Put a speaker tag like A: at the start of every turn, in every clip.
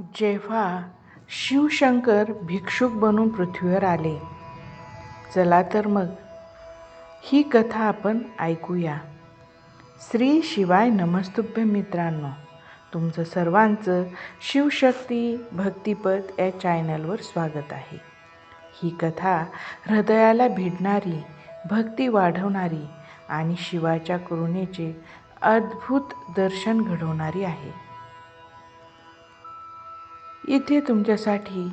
A: जेव्हा शिवशंकर भिक्षुक बनून पृथ्वीवर आले चला तर मग ही कथा आपण ऐकूया. श्री शिवाय नमस्तुभ्य मित्रांनो तुमचं सर्वांचं शिवशक्ती भक्तिपद या चॅनलवर स्वागत आहे. ही कथा हृदयाला भिडणारी भक्ती वाढवणारी आणि शिवाच्या करुणेचे अद्भुत दर्शन घडवणारी आहे. इथे तुमच्यासाठी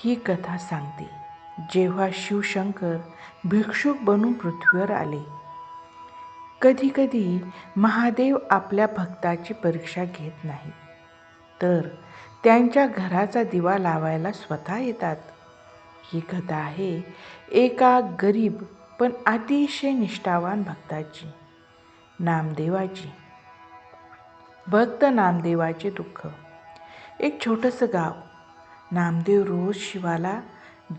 A: ही कथा सांगते. जेव्हा शिवशंकर भिक्षुक बनून पृथ्वीवर आले कधीकधी महादेव आपल्या भक्ताची परीक्षा घेत नाही तर त्यांच्या घराचा दिवा लावायला स्वतः येतात. ही कथा आहे एका गरीब पण अतिशय निष्ठावान भक्ताची नामदेवाची. भक्त नामदेवाचे दुःख. एक छोटंसं गाव. नामदेव रोज शिवाला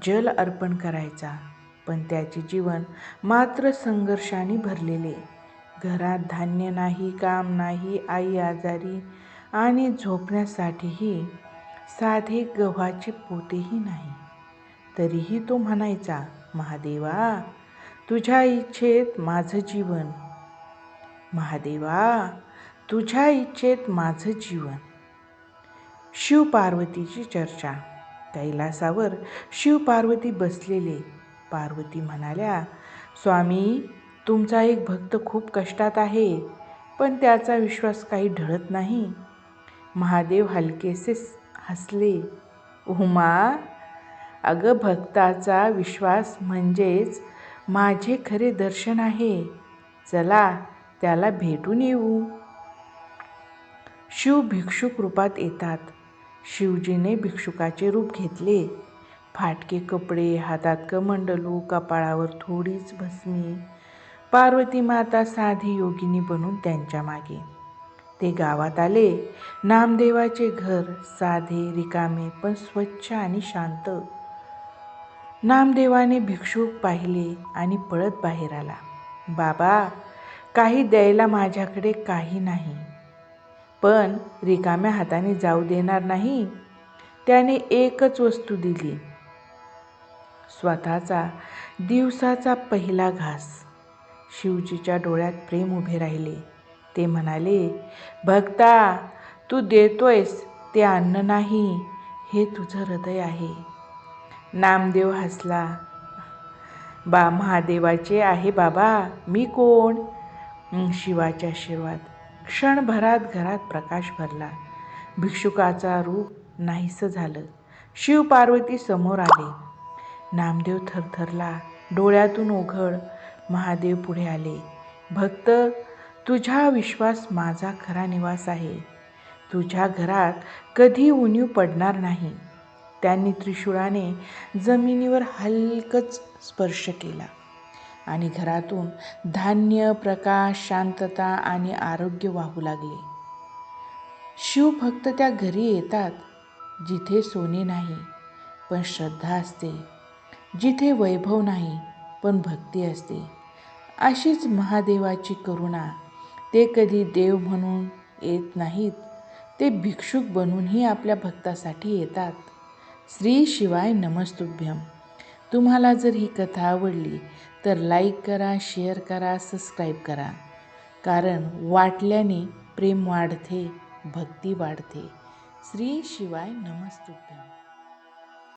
A: जल अर्पण करायचा पण त्याचे जीवन मात्र संघर्षाने भरलेले. घरात धान्य नाही काम नाही आई आजारी आणि झोपण्यासाठीही साधे गव्हाचे पोतेही नाही. तरीही तो म्हणायचा महादेवा तुझ्या इच्छेत माझं जीवन. महादेवा तुझ्या इच्छेत माझं जीवन. शिव पार्वतीची चर्चा. कैलासावर शिव पार्वती बसलेले. पार्वती म्हणाल्या स्वामी तुमचा एक भक्त खूप कष्टात आहे पण त्याचा विश्वास काही ढळत नाही. महादेव हलकेसे हसले. उमा अगं भक्ताचा विश्वास म्हणजेच माझे खरे दर्शन आहे. चला त्याला भेटून येऊ. शिव भिक्षुक रूपात येतात. शिवजीने भिक्षुकाचे रूप घेतले. फाटके कपडे हातात कमंडलू कपाळावर थोडीच भस्मी. पार्वती माता साधी योगिनी बनून त्यांच्या मागे. ते गावात आले. नामदेवाचे घर साधे रिकामे पण स्वच्छ आणि शांत. नामदेवाने भिक्षुक पाहिले आणि पळत बाहेर आला. बाबा काही द्यायला माझ्याकडे काही नाही. पण रिकाम्या हाताने जाऊ देणार नाही. त्याने एकच वस्तू दिली. स्वतःचा दिवसाचा पहिला घास. शिवजीच्या डोळ्यात प्रेम उभे राहिले. ते म्हणाले भक्ता तू देतोयस ते अन्न नाही हे तुझं हृदय आहे. नामदेव हसला. बा महादेवाचे आहे बाबा मी कोण? शिवाच्या आशीर्वाद. क्षणभरात घरात प्रकाश भरला. भिक्षुकाचा रूप नाहीसं झालं. शिव पार्वती समोर आले. नामदेव थरथरला डोळ्यातून ओघळ महादेव पुढे आले. भक्त तुझा विश्वास माझा खरा निवास आहे. तुझ्या घरात कधी उणीव पडणार नाही. त्यांनी त्रिशूळाने जमिनीवर हलकच स्पर्श केला. आणि घरातून धान्य प्रकाश शांतता आणि आरोग्य वाहू लागले. शिव फक्त त्या घरी येतात जिथे सोने नाही पण श्रद्धा असते. जिथे वैभव नाही पण भक्ती असते. अशीच महादेवाची करुणा ते कधी देव म्हणून येत नाहीत ते भिक्षुक बनूनही आपल्या भक्तासाठी येतात. श्री शिवाय नमस्तुभ्यम. तुम्हाला जर ही कथा आवडली तर लाईक करा शेअर करा सबस्क्राईब करा. कारण वाटल्याने प्रेम वाढते भक्ती वाढते. श्री शिवाय नमस्तुभ्यम.